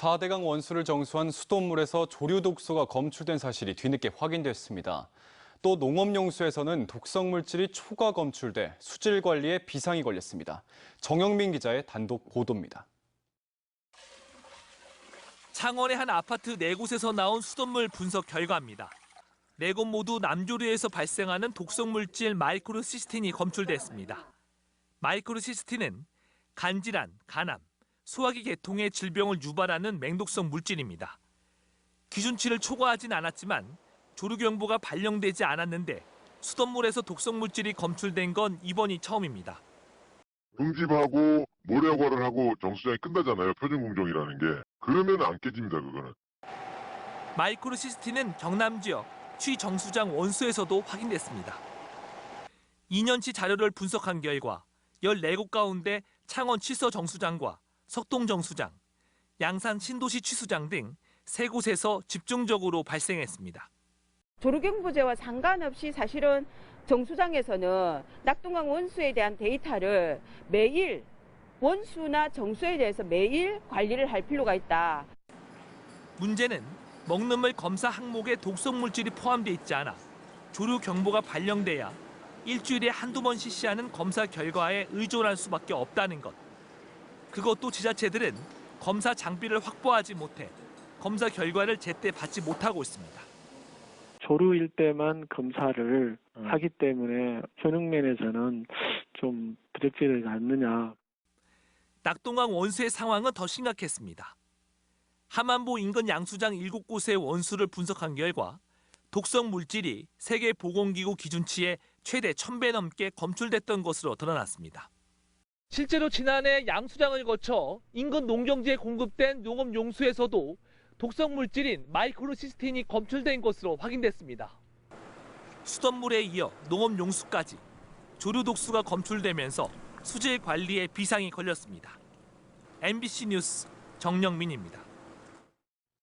4대강 원수를 정수한 수돗물에서 조류 독소가 검출된 사실이 뒤늦게 확인됐습니다. 또 농업용수에서는 독성 물질이 초과 검출돼 수질 관리에 비상이 걸렸습니다. 정영민 기자의 단독 보도입니다. 창원의 한 아파트 네 곳에서 나온 수돗물 분석 결과입니다. 네곳 모두 남조류에서 발생하는 독성 물질 마이크로시스틴이 검출됐습니다. 마이크로시스틴은 간질환, 간암, 소화기 계통의 질병을 유발하는 맹독성 물질입니다. 기준치를 초과하진 않았지만 조류 경보가 발령되지 않았는데 수돗물에서 독성 물질이 검출된 건 이번이 처음입니다. 응집하고 모래허가를 하고 정수장이 끝나잖아요. 표준 공정이라는 게. 그러면 안 깨집니다. 그거는. 마이크로시스틴은 경남 지역 취 정수장 원수에서도 확인됐습니다. 2년치 자료를 분석한 결과 14곳 가운데 창원 칠서 정수장과 석동 정 수장, 양산 신도시 취수장 등 세 곳에서 집중적으로 발생했습니다. 조류경보제와 상관없이 사실은 정수장에서는 낙동강 원수에 대한 데이터를 매일 원수나 정수에 대해서 매일 관리를 할 필요가 있다. 문제는 먹는 물 검사 항목에 독성 물질이 포함돼 있지 않아 조류 경보가 발령돼야 일주일에 한두 번 실시하는 검사 결과에 의존할 수밖에 없다는 것. 그것도 지자체들은 검사 장비를 확보하지 못해 검사 결과를 제때 받지 못하고 있습니다. 조류일 때만 검사를 하기 때문에 효능 면에서는 좀 부적절하지 않느냐 낙동강 원수의 상황은 더 심각했습니다. 함안보 인근 양수장 7곳의 원수를 분석한 결과 독성 물질이 세계 보건기구 기준치의 최대 1000배 넘게 검출됐던 것으로 드러났습니다. 실제로 지난해 양수장을 거쳐 인근 농경지에 공급된 농업 용수에서도 독성 물질인 마이크로시스틴이 검출된 것으로 확인됐습니다. 수돗물에 이어 농업 용수까지 조류 독수가 검출되면서 수질 관리에 비상이 걸렸습니다. MBC 뉴스 정영민입니다.